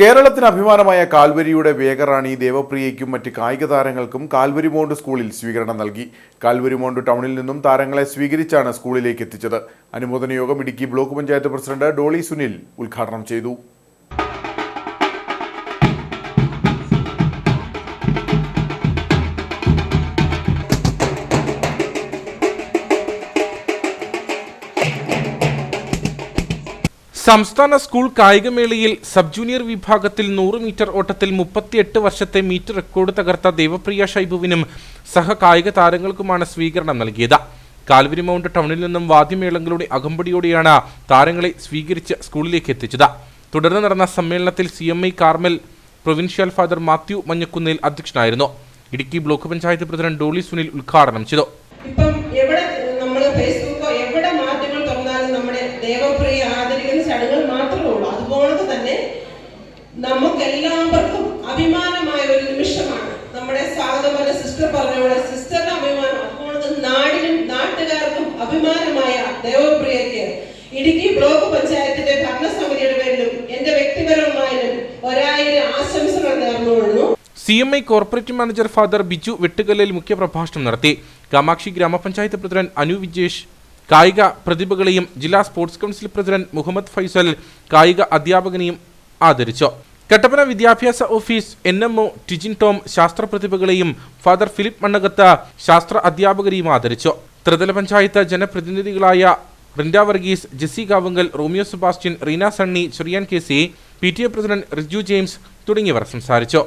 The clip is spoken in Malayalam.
കേരളത്തിന് അഭിമാനമായ കാൽവരിയുടെ വേഗറാണി ദേവപ്രിയയ്ക്കും മറ്റ് കായിക താരങ്ങൾക്കും കാൽവരി മോണ്ട് സ്കൂളിൽ സ്വീകരണം നൽകി. കാൽവരി മോണ്ട് ടൗണിൽ നിന്നും താരങ്ങളെ സ്വീകരിച്ചാണ് സ്കൂളിലേക്ക് എത്തിച്ചത്. അനുമോദന യോഗം ഇടുക്കി ബ്ലോക്ക് പഞ്ചായത്ത് പ്രസിഡന്റ് ഡോളി സുനിൽ ഉദ്ഘാടനം ചെയ്തു. സംസ്ഥാന സ്കൂൾ കായികമേളയിൽ സബ് ജൂനിയർ വിഭാഗത്തിൽ നൂറ് മീറ്റർ ഓട്ടത്തിൽ മുപ്പത്തിയെട്ട് വർഷത്തെ മീറ്റർ റെക്കോർഡ് തകർത്ത ദേവപ്രിയ ഷൈബുവിനും സഹ കായിക താരങ്ങൾക്കുമാണ് സ്വീകരണം നൽകിയത്. കാൽവരി മൗണ്ട് ടൗണിൽ നിന്നും വാദ്യമേളങ്ങളുടെ അകമ്പടിയോടെയാണ് താരങ്ങളെ സ്വീകരിച്ച് സ്കൂളിലേക്ക് എത്തിച്ചത്. തുടർന്ന് നടന്ന സമ്മേളനത്തിൽ C M I Carmel provincial father Mathew Manjakunnel അധ്യക്ഷനായിരുന്നു. ഇടുക്കി ബ്ലോക്ക് പഞ്ചായത്ത് പ്രസിഡന്റ് ഡോളി സുനിൽ ഉദ്ഘാടനം ചെയ്തു. ഇപ്പം എവിടെ ദേവപ്രിയ ആദരിക്കുന്ന ചടങ്ങുകൾ മാത്രമേ ഉള്ളൂ. അതുപോലെ തന്നെ നമുക്കെല്ലാവർക്കും അഭിമാനമായ ഒരു നിമിഷമാണ്. നമ്മുടെ സ്വാഗതം സിസ്റ്റർ പറഞ്ഞ സിസ്റ്ററിന്റെ അഭിമാനം അതുപോലെ നാടിനും നാട്ടുകാർക്കും അഭിമാനമായ ദൈവപ്രിയക്ക് ഇടുക്കി ബ്ലോക്ക് പഞ്ചായത്തിന്റെ ഭരണസമിതിയുടെ പേരിലും എന്റെ വ്യക്തിപരമായാലും ഒരായിരം ആശംസകൾ നേർന്നുകൊള്ളുന്നു. C M I corporate manager father Biju Vettukallil മുഖ്യപ്രഭാഷണം നടത്തി. കാമാക്ഷി ഗ്രാമപഞ്ചായത്ത് പ്രസിഡന്റ് അനു വിജേഷ് കായിക പ്രതിഭകളെയും ജില്ലാ sports council president Muhammad Faisal കായിക അധ്യാപകനെയും ആദരിച്ചു. കട്ടപ്പന വിദ്യാഭ്യാസ office N M O Tijin Tom ശാസ്ത്ര പ്രതിഭകളെയും ഫാദർ ഫിലിപ്പ് മണ്ണകത്ത് ശാസ്ത്ര അധ്യാപകരെയും ആദരിച്ചു. ത്രിതല panchayat ജനപ്രതിനിധികളായ Rinda Varghese Jessy Kavungal Romeo Sebastian Reena Sunny Cheriyan K C P T A president Riju James തുടങ്ങിയവർ സംസാരിച്ചു.